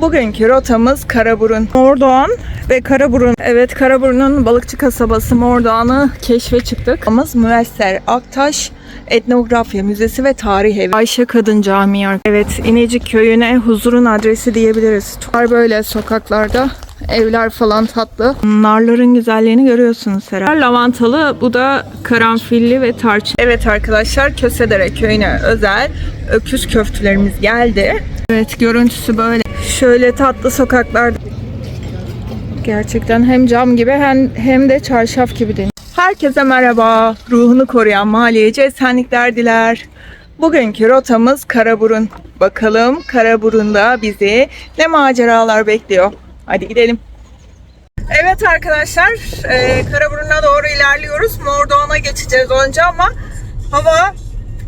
Bugünkü rotamız Karaburun. Mordoğan ve Karaburun. Evet Karaburun'un balıkçı kasabası Mordoğan'ı keşfe çıktık. Amız Müesser Aktaş Etnografya Müzesi ve Tarih Evi. Ayşe Kadın Camii. Evet İnecik Köyü'ne huzurun adresi diyebiliriz. Var böyle sokaklarda evler falan tatlı. Narların güzelliğini görüyorsunuz herhalde. Lavantalı, bu da karanfilli ve tarçın. Evet arkadaşlar Kösedere Köyü'ne özel öküz köftülerimiz geldi. Evet görüntüsü böyle. Şöyle tatlı sokaklarda. Gerçekten hem cam gibi hem, hem de çarşaf gibi değil. Herkese merhaba. Ruhunu koruyan maliyeci esenlikler diler. Bugünkü rotamız Karaburun. Bakalım Karaburun'da bizi ne maceralar bekliyor. Hadi gidelim. Evet arkadaşlar, e, Karaburun'a doğru ilerliyoruz. Mordoğan'a geçeceğiz önce ama hava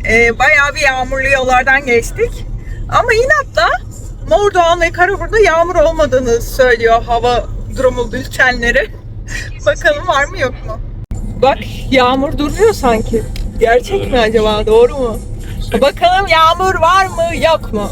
e, bayağı bir yağmurlu yollardan geçtik. Ama inatla Mordoğan ve Karaburun'da yağmur olmadığını söylüyor hava durumu bültenleri. Bakalım var mı yok mu? Bak yağmur duruyor sanki. Gerçek mi acaba? Doğru mu? Bakalım yağmur var mı yok mu?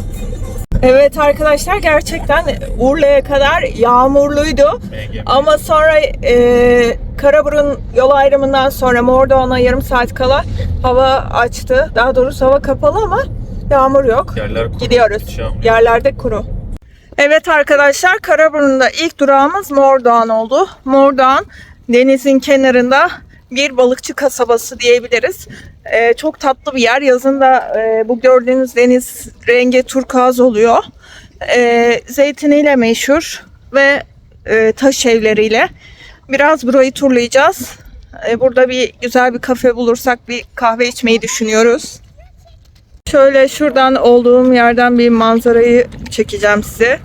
Evet arkadaşlar gerçekten Urla'ya kadar yağmurluydu. Ama sonra e, Karaburun yol ayrımından sonra Mordoğan'a yarım saat kala hava açtı. Daha doğrusu hava kapalı ama yağmur yok. Yerler kuru. Gidiyoruz. Yerlerde kuru. Evet arkadaşlar Karaburun'da ilk durağımız Mordoğan oldu. Mordoğan denizin kenarında bir balıkçı kasabası diyebiliriz. Ee, çok tatlı bir yer. Yazında e, bu gördüğünüz deniz rengi turkuaz oluyor. Ee, zeytiniyle meşhur ve e, taş evleriyle. Biraz burayı turlayacağız. Ee, burada bir güzel bir kafe bulursak bir kahve içmeyi düşünüyoruz. Şöyle şuradan olduğum yerden bir manzarayı çekeceğim size.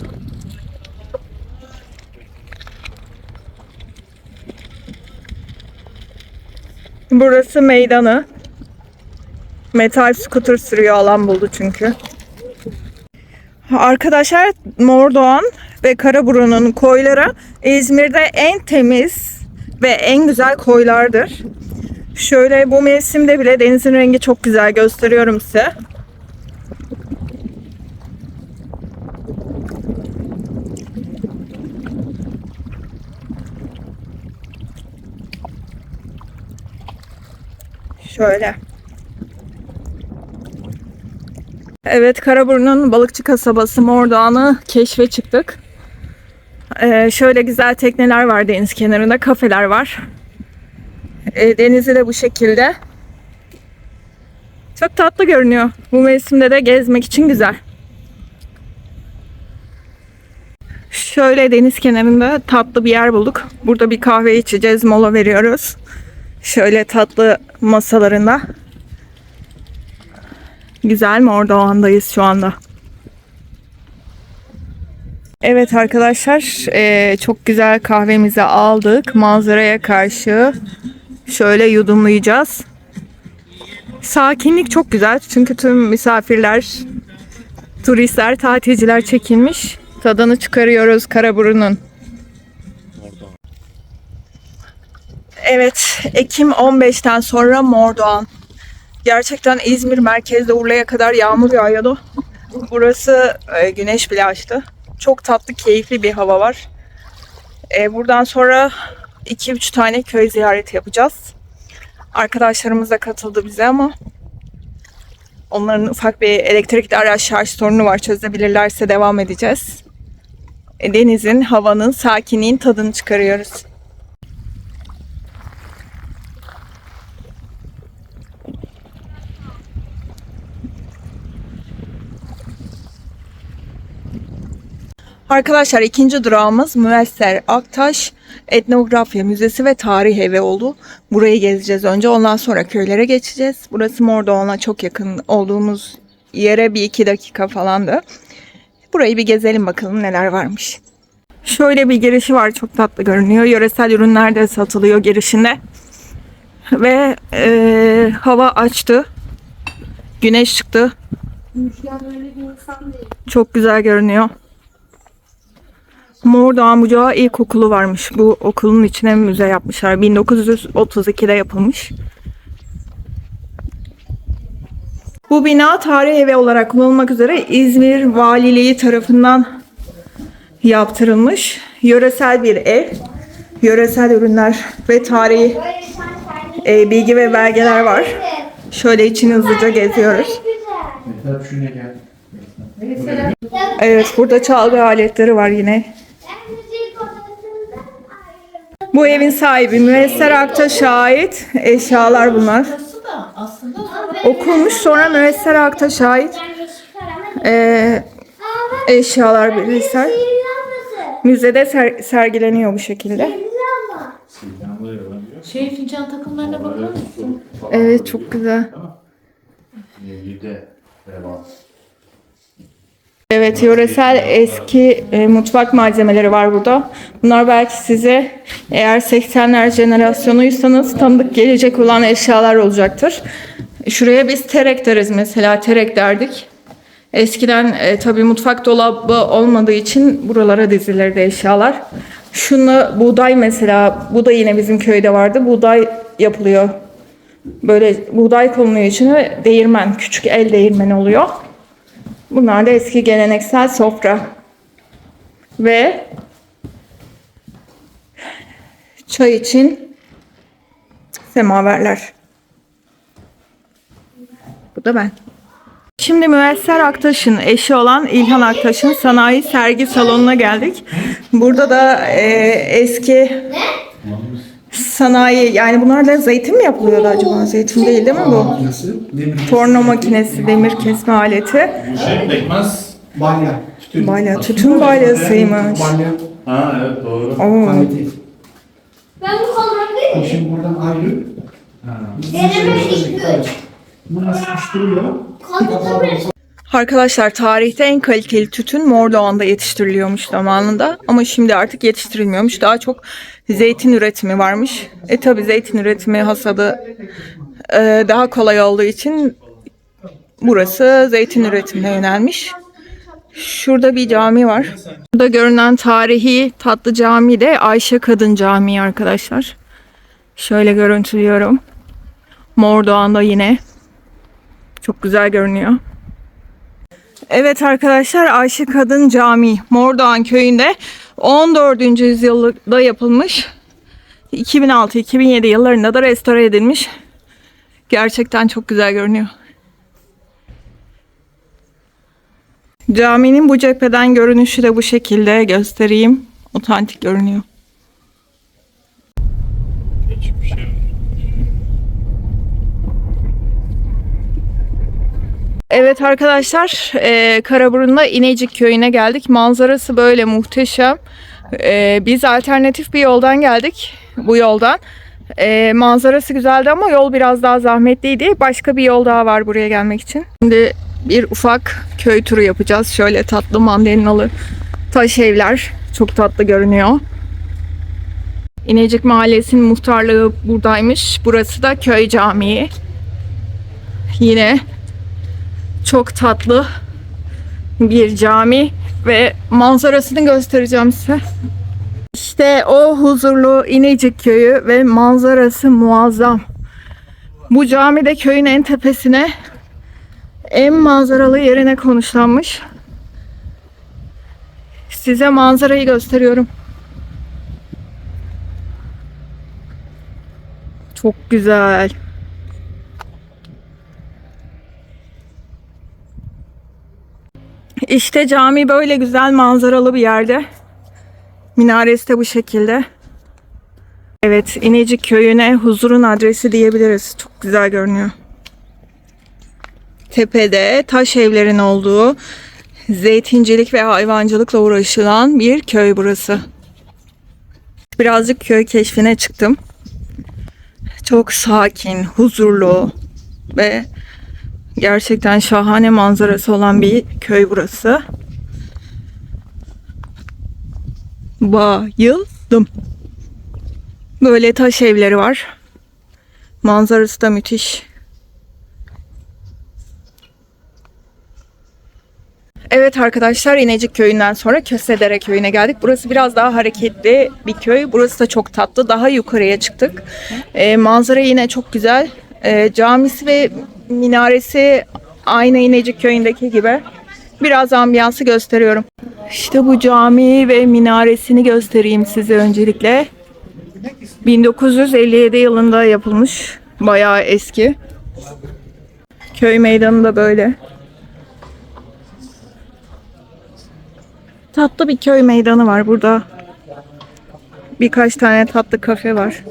Burası meydanı. Metal scooter sürüyor alan buldu çünkü. Arkadaşlar Mordoğan ve Karaburun'un koyları İzmir'de en temiz ve en güzel koylardır. Şöyle bu mevsimde bile denizin rengi çok güzel gösteriyorum size. Şöyle. Evet Karaburun'un balıkçı kasabası Mordoğan'ı keşfe çıktık. Ee, şöyle güzel tekneler var deniz kenarında, kafeler var. E, denizi de bu şekilde. Çok tatlı görünüyor. Bu mevsimde de gezmek için güzel. Şöyle deniz kenarında tatlı bir yer bulduk. Burada bir kahve içeceğiz, mola veriyoruz. Şöyle tatlı masalarında. Güzel mi orada o andayız şu anda. Evet arkadaşlar eee, çok güzel kahvemizi aldık. Manzaraya karşı şöyle yudumlayacağız. Sakinlik çok güzel çünkü tüm misafirler, turistler, tatilciler çekilmiş. Tadını çıkarıyoruz Karaburun'un. Evet, Ekim 15'ten sonra Mordoğan. Gerçekten İzmir merkezde Urla'ya kadar yağmur yağıyordu. Burası e, güneş bile açtı. Çok tatlı, keyifli bir hava var. E, buradan sonra 2-3 tane köy ziyareti yapacağız. Arkadaşlarımız da katıldı bize ama onların ufak bir elektrikli araç şarj sorunu var. Çözebilirlerse devam edeceğiz. E, denizin, havanın, sakinliğin tadını çıkarıyoruz. Arkadaşlar ikinci durağımız Müesser Aktaş Etnografya Müzesi ve Tarih Evi oldu. Burayı gezeceğiz önce. Ondan sonra köylere geçeceğiz. Burası Mordoğan'a çok yakın olduğumuz yere bir iki dakika falandı. Burayı bir gezelim bakalım neler varmış. Şöyle bir girişi var. Çok tatlı görünüyor. Yöresel ürünler de satılıyor girişinde. Ve eee, hava açtı. Güneş çıktı. Müjgan öyle bir insan değil. Çok güzel görünüyor. Mordoğan Bucağı İlkokulu varmış. Bu okulun içine müze yapmışlar. 1932'de yapılmış. Bu bina tarih evi olarak kullanılmak üzere İzmir Valiliği tarafından yaptırılmış. Yöresel bir ev. Yöresel ürünler ve tarihi e, bilgi ve belgeler var. Şöyle içini hızlıca geziyoruz. Evet burada çalgı aletleri var yine. Bu evin sahibi Müesser Aktaş'a ait eşyalar bunlar. Okunmuş sonra Müesser Aktaş'a ait e, eşyalar bilgisayar. Müzede ser- sergileniyor bu şekilde. Şey fincan takımlarına bakar mısın? Evet çok güzel. Yedi. Devam. Evet yöresel eski e, mutfak malzemeleri var burada. Bunlar belki size eğer 80'ler jenerasyonuysanız tanıdık gelecek olan eşyalar olacaktır. Şuraya biz terek deriz mesela terek derdik. Eskiden e, tabii mutfak dolabı olmadığı için buralara dizilirdi eşyalar. Şunu buğday mesela bu da yine bizim köyde vardı. Buğday yapılıyor. Böyle buğday konuluyor içine değirmen, küçük el değirmeni oluyor. Bunlar da eski geleneksel sofra. Ve çay için semaverler. Bu da ben. Şimdi Müesser Aktaş'ın eşi olan İlhan Aktaş'ın sanayi sergi salonuna geldik. Burada da e, eski sanayi yani bunlar da zeytin mi yapılıyordu acaba? Zeytin değil değil mi bu? Nasıl? Demir. Torna makinesi, demir kesme aleti. Şey pekmez. Balya. Tütün. Balya, tütün balyasıymış. Balya. Ha evet doğru. Oo. Ben bu kullanabilir O miyim? şimdi buradan ayrı. Ha. Denemek istiyorum. Bunu sıkıştırıyor. Kullanabilir Arkadaşlar tarihte en kaliteli tütün Mordoğan'da yetiştiriliyormuş zamanında. Ama şimdi artık yetiştirilmiyormuş. Daha çok zeytin üretimi varmış. E tabi zeytin üretimi hasadı e, daha kolay olduğu için burası zeytin üretimine yönelmiş. Şurada bir cami var. Burada görünen tarihi tatlı cami de Ayşe Kadın Camii arkadaşlar. Şöyle görüntülüyorum. Mordoğan'da yine. Çok güzel görünüyor. Evet arkadaşlar Ayşe Kadın Camii Mordoğan köyünde 14. yüzyılda yapılmış. 2006-2007 yıllarında da restore edilmiş. Gerçekten çok güzel görünüyor. Caminin bu cepheden görünüşü de bu şekilde göstereyim. Otantik görünüyor. Şey yok. Evet arkadaşlar e, Karaburun'da İnecik köyüne geldik. Manzarası böyle muhteşem. E, biz alternatif bir yoldan geldik. Bu yoldan. E, manzarası güzeldi ama yol biraz daha zahmetliydi. Başka bir yol daha var buraya gelmek için. Şimdi bir ufak köy turu yapacağız. Şöyle tatlı mandalinalı taş evler. Çok tatlı görünüyor. İnecik Mahallesi'nin muhtarlığı buradaymış. Burası da köy camii. Yine çok tatlı bir cami ve manzarasını göstereceğim size. İşte o huzurlu İnecik köyü ve manzarası muazzam. Bu cami de köyün en tepesine en manzaralı yerine konuşlanmış. Size manzarayı gösteriyorum. Çok güzel. İşte cami böyle güzel manzaralı bir yerde. Minaresi de bu şekilde. Evet, İnecik köyüne huzurun adresi diyebiliriz. Çok güzel görünüyor. Tepede taş evlerin olduğu, zeytincilik ve hayvancılıkla uğraşılan bir köy burası. Birazcık köy keşfine çıktım. Çok sakin, huzurlu ve Gerçekten şahane manzarası olan bir köy burası. Bayıldım. Böyle taş evleri var. Manzarası da müthiş. Evet arkadaşlar İnecik köyünden sonra Kösedere köyüne geldik. Burası biraz daha hareketli bir köy. Burası da çok tatlı. Daha yukarıya çıktık. Ee, manzara yine çok güzel. Ee, camisi ve minaresi aynı İnecik köyündeki gibi. Biraz ambiyansı gösteriyorum. İşte bu cami ve minaresini göstereyim size öncelikle. 1957 yılında yapılmış. Bayağı eski. Köy meydanı da böyle. Tatlı bir köy meydanı var burada. Birkaç tane tatlı kafe var.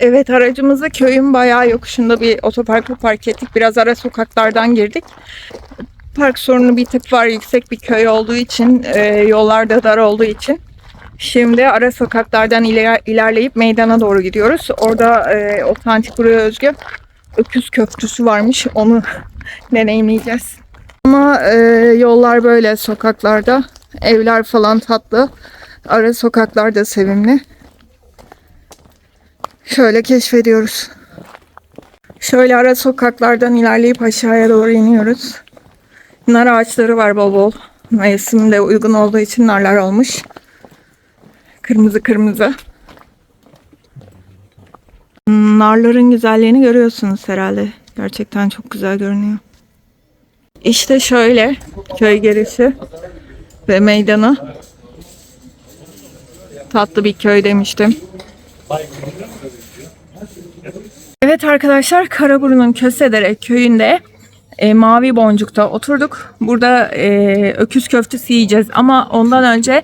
Evet aracımızı köyün bayağı yokuşunda bir otoparka park ettik. Biraz ara sokaklardan girdik. Park sorunu bir tık var yüksek bir köy olduğu için, e, yollar da dar olduğu için. Şimdi ara sokaklardan iler- ilerleyip meydana doğru gidiyoruz. Orada e, otantik buraya özgü öküz köftüsü varmış. Onu deneyimleyeceğiz. Ama e, yollar böyle sokaklarda. Evler falan tatlı. Ara sokaklar da sevimli. Şöyle keşfediyoruz. Şöyle ara sokaklardan ilerleyip aşağıya doğru iniyoruz. Nar ağaçları var bol bol. Mevsimde uygun olduğu için narlar olmuş. Kırmızı kırmızı. Narların güzelliğini görüyorsunuz herhalde. Gerçekten çok güzel görünüyor. İşte şöyle köy girişi ve meydanı. Tatlı bir köy demiştim. Evet arkadaşlar Karaburun'un Kösedere köyünde e, Mavi Boncuk'ta oturduk. Burada e, öküz köftesi yiyeceğiz ama ondan önce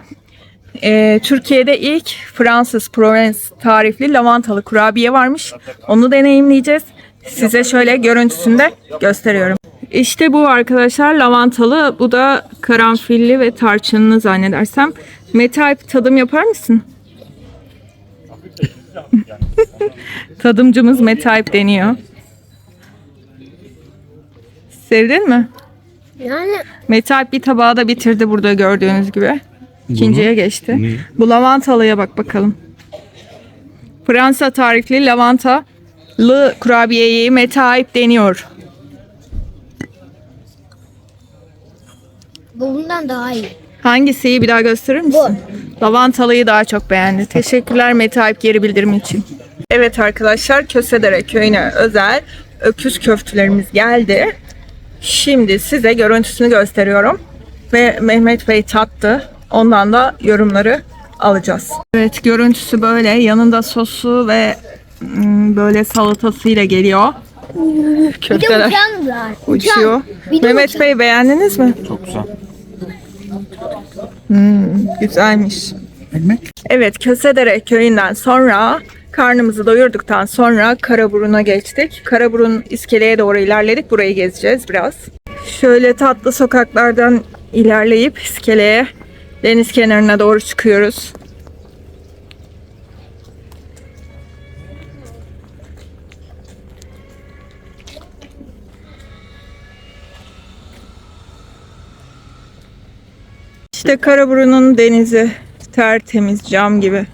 e, Türkiye'de ilk Fransız Provence tarifli lavantalı kurabiye varmış. Onu deneyimleyeceğiz. Size şöyle görüntüsünü de gösteriyorum. İşte bu arkadaşlar lavantalı. Bu da karanfilli ve tarçınlı zannedersem. Mete tadım yapar mısın? Tadımcımız Metaip deniyor. Sevdin mi? Yani Metaip bir tabağı da bitirdi burada gördüğünüz gibi. İkinciye geçti. Bu lavantalıya bak bakalım. Fransa tarifli lavantalı kurabiyeyi Metaip deniyor. Bundan daha iyi. Hangisiyi bir daha gösterir misin? Lavantalıyı daha çok beğendi. Teşekkürler Metaip geri bildirim için. Evet arkadaşlar Kösedere köyüne özel öküz köftülerimiz geldi. Şimdi size görüntüsünü gösteriyorum. Ve Mehmet Bey tattı. Ondan da yorumları alacağız. Evet görüntüsü böyle. Yanında sosu ve mm, böyle salatasıyla geliyor. Bir de Köfteler uçan var. uçuyor. Bir de Mehmet uçan. Bey beğendiniz mi? Çok güzel. Güzelmiş. Ekmek. Evet, Kösedere köyünden sonra karnımızı doyurduktan sonra Karaburun'a geçtik. Karaburun iskeleye doğru ilerledik. Burayı gezeceğiz biraz. Şöyle tatlı sokaklardan ilerleyip iskeleye deniz kenarına doğru çıkıyoruz. İşte Karaburun'un denizi tertemiz cam gibi.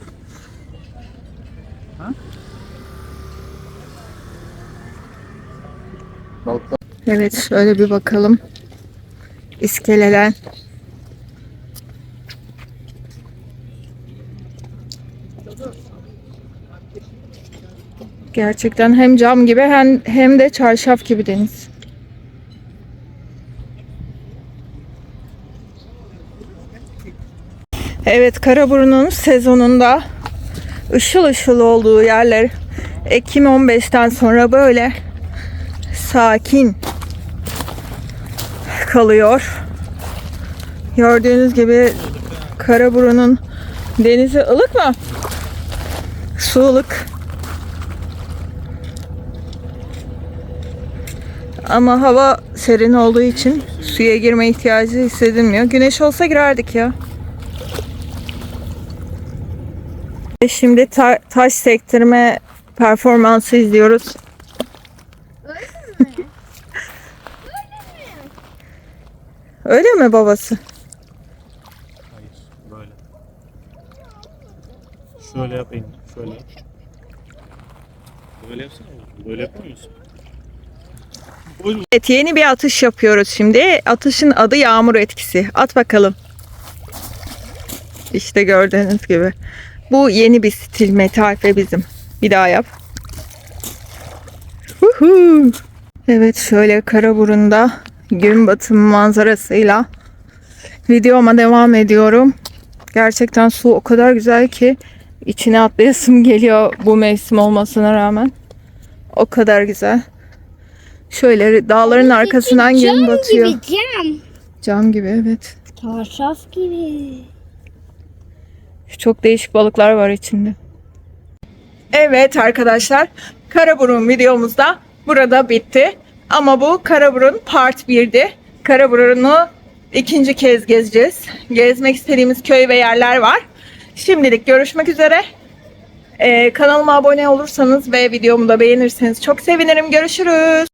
Evet şöyle bir bakalım. İskeleden. Gerçekten hem cam gibi hem, hem de çarşaf gibi deniz. Evet Karaburun'un sezonunda ışıl ışıl olduğu yerler Ekim 15'ten sonra böyle sakin kalıyor. Gördüğünüz gibi Karaburun'un denizi ılık mı? Su ılık. Ama hava serin olduğu için suya girme ihtiyacı hissedilmiyor. Güneş olsa girerdik ya. Şimdi ta- taş sektirme performansı izliyoruz. Öyle mi babası? Hayır. Böyle. Şöyle yapayım. Şöyle. Böyle yapsana. Böyle yapıyor musun? Evet yeni bir atış yapıyoruz şimdi. Atışın adı yağmur etkisi. At bakalım. İşte gördüğünüz gibi. Bu yeni bir stil Metafe bizim. Bir daha yap. Evet şöyle Karaburun'da gün batımı manzarasıyla videoma devam ediyorum. Gerçekten su o kadar güzel ki içine atlayasım geliyor bu mevsim olmasına rağmen. O kadar güzel. Şöyle dağların arkasından gün batıyor. Gibi cam. Cam gibi evet. Çarşaf gibi. Çok değişik balıklar var içinde. Evet arkadaşlar, Karaburun videomuz da burada bitti. Ama bu Karaburun Part 1'di. Karaburun'u ikinci kez gezeceğiz. Gezmek istediğimiz köy ve yerler var. Şimdilik görüşmek üzere. Ee, kanalıma abone olursanız ve videomu da beğenirseniz çok sevinirim. Görüşürüz.